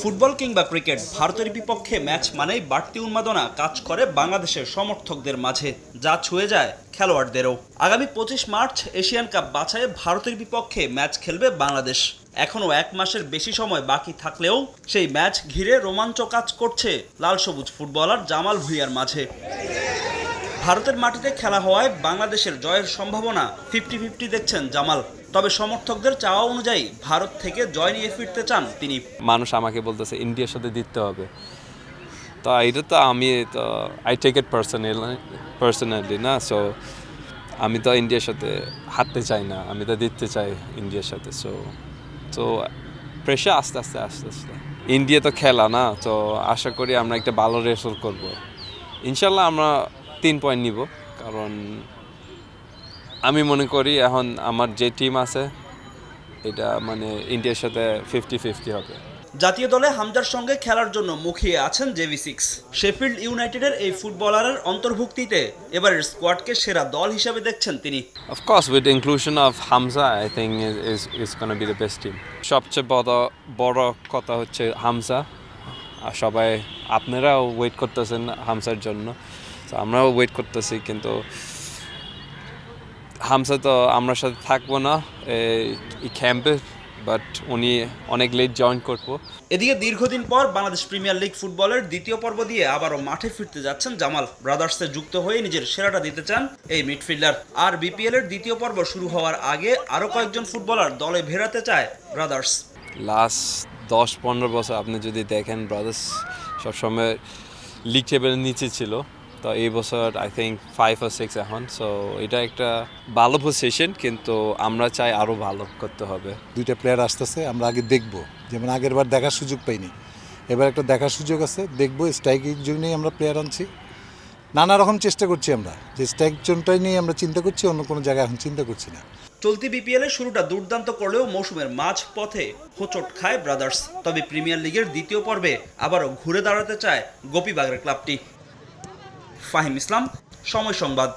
Football কিংবা cricket, ভারতের বিপক্ষে ম্যাচ মানেই বাড়তি উন্মাদনা কাজ করে বাংলাদেশের সমর্থকদের মাঝে। যা ছুঁয়ে যায় খেলোয়াড়দেরও। আগামী পঁচিশ মার্চ এশিয়ান কাপ বাছাইয়ে ভারতের বিপক্ষে ম্যাচ খেলবে বাংলাদেশ। এখনও এক মাসের বেশি সময় বাকি থাকলেও সেই ম্যাচ ঘিরে রোমাঞ্চ কাজ করছে লাল সবুজ ফুটবলার জামাল ভুইয়ার মাঝে। ভারতের মাটিতে খেলা হওয়ায় বাংলাদেশের জয়ের সম্ভাবনা ফিফটি ফিফটি দেখছেন জামাল। তবে সমর্থকদের চাওয়া অনুযায়ী ভারত থেকে জয় নিয়ে ফিরতে চান তিনি। মানুষ আমাকে বলতেছে, ইন্ডিয়ার সাথে দিতে হবে। তো এটা তো আমি তো আই টেক ইট পার্সোনাল না? সো আমি তো ইন্ডিয়ার সাথে হাঁটতে চাই না, আমি তো দিতে চাই ইন্ডিয়ার সাথে। সো তো প্রেশার আস্তে আস্তে আস্তে আস্তে। ইন্ডিয়া তো খেলা না, তো আশা করি আমরা একটা ভালো রেজাল্ট করব। ইনশাল্লাহ আমরা তিন পয়েন্ট নিব, কারণ আমি মনে করি এখন আমার যে টিম আছে এটা মানে ইন্ডিয়ার সাথে ফিফটি ফিফটি হবে। জাতীয় দলে হামজার সঙ্গে খেলার জন্য মুখিয়ে আছেন জেভি সিক্স শেফিল্ড ইউনাইটেডের এই ফুটবলারের অন্তর্ভুক্তিতে এবারের স্কোয়াডকে সেরা দল হিসেবে দেখছেন তিনি। Of course with the inclusion of Hamza, I is is, is going to be the সবচেয়ে বড় বড় কথা হচ্ছে হামজা আর সবাই আপনারাও ওয়েট করতেছেন হামসার জন্য। তো আমরাও ওয়েট করতেছি কিন্তু হামসা তো আমরা সাথে থাকব না এই- ক্যাম্পে বাট উনি অনেক লেট জয়েন করব। এদিকে দীর্ঘদিন পর বাংলাদেশ প্রিমিয়ার লিগ ফুটবলের দ্বিতীয় পর্ব দিয়ে আবারও মাঠে ফিরতে যাচ্ছেন জামাল। ব্রাদার্সে যুক্ত হয়ে নিজের সেরাটা দিতে চান এই মিডফিল্ডার আর বিপিএল এর দ্বিতীয় পর্ব শুরু হওয়ার আগে আরও কয়েকজন ফুটবলার দলে ভেড়াতে চায় ব্রাদার্স লাস্ট দশ পনেরো বছর আপনি যদি দেখেন ব্রাদার্স সবসময় লিগ টেবিলের নিচে ছিল। তো এই বছর I think five R six এখন। সো এটা একটা ভালো পজিশন কিন্তু আমরা চাই আরও ভালো করতে হবে। দুইটা প্লেয়ার আসতেছে আমরা আগে দেখব। যেমন আগের বার দেখার সুযোগ পাইনি। এবার একটা দেখার সুযোগ আছে দেখব স্ট্রাইকের জন্যই আমরা প্লেয়ার আনছি। নানা রকম চেষ্টা করছি আমরা। যে স্ট্রাইক জোনটাই নিয়ে আমরা চিন্তা করছি অন্য কোনো জায়গায় এখন চিন্তা করছি না। চলতি বিপিএল এর শুরুটা দুর্দান্ত করলেও মৌসুমের মাঝ পথে হোঁচট খায় ব্রাদার্স তবে প্রিমিয়ার লিগের দ্বিতীয় পর্বে আবারও ঘুরে দাঁড়াতে চায় গোপীবাগের ক্লাবটি ফাহিম ইসলাম সময় সংবাদ।